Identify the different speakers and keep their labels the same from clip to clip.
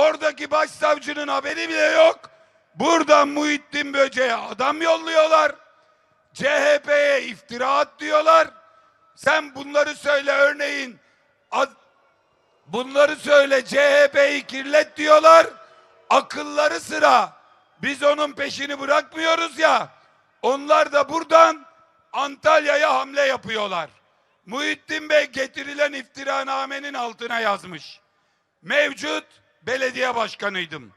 Speaker 1: Oradaki başsavcının haberi bile yok. Buradan Muhittin Böce'ye adam yolluyorlar. CHP'ye iftira at diyorlar. Sen bunları söyle örneğin. bunları söyle CHP'yi kirlet diyorlar. Akılları sıra. Biz onun peşini bırakmıyoruz ya. Onlar da buradan Antalya'ya hamle yapıyorlar. Muhittin Bey getirilen iftiranamenin altına yazmış. Mevcut belediye başkanıydım.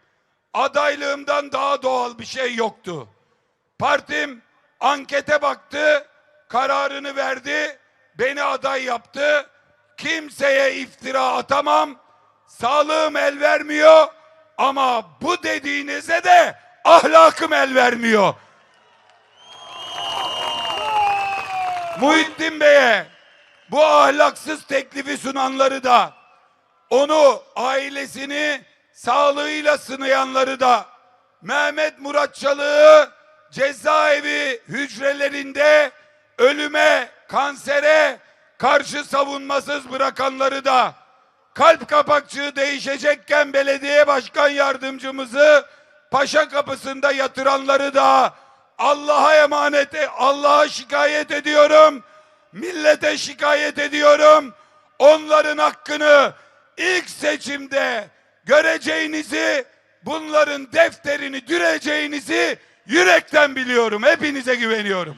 Speaker 1: Adaylığımdan daha doğal bir şey yoktu. Partim ankete baktı, kararını verdi, beni aday yaptı. Kimseye iftira atamam, sağlığım el vermiyor ama bu dediğinize de ahlakım el vermiyor. Muhittin Bey'e bu ahlaksız teklifi sunanları da onu ailesini sağlığıyla sınayanları da Mehmet Murat Çalık'ı cezaevi hücrelerinde ölüme, kansere karşı savunmasız bırakanları da kalp kapakçığı değişecekken belediye başkan yardımcımızı paşa kapısında yatıranları da Allah'a emanet, e- Allah'a şikayet ediyorum. Millete şikayet ediyorum. Onların hakkını ilk seçimde göreceğinizi, bunların defterini düreceğinizi yürekten biliyorum. Hepinize güveniyorum.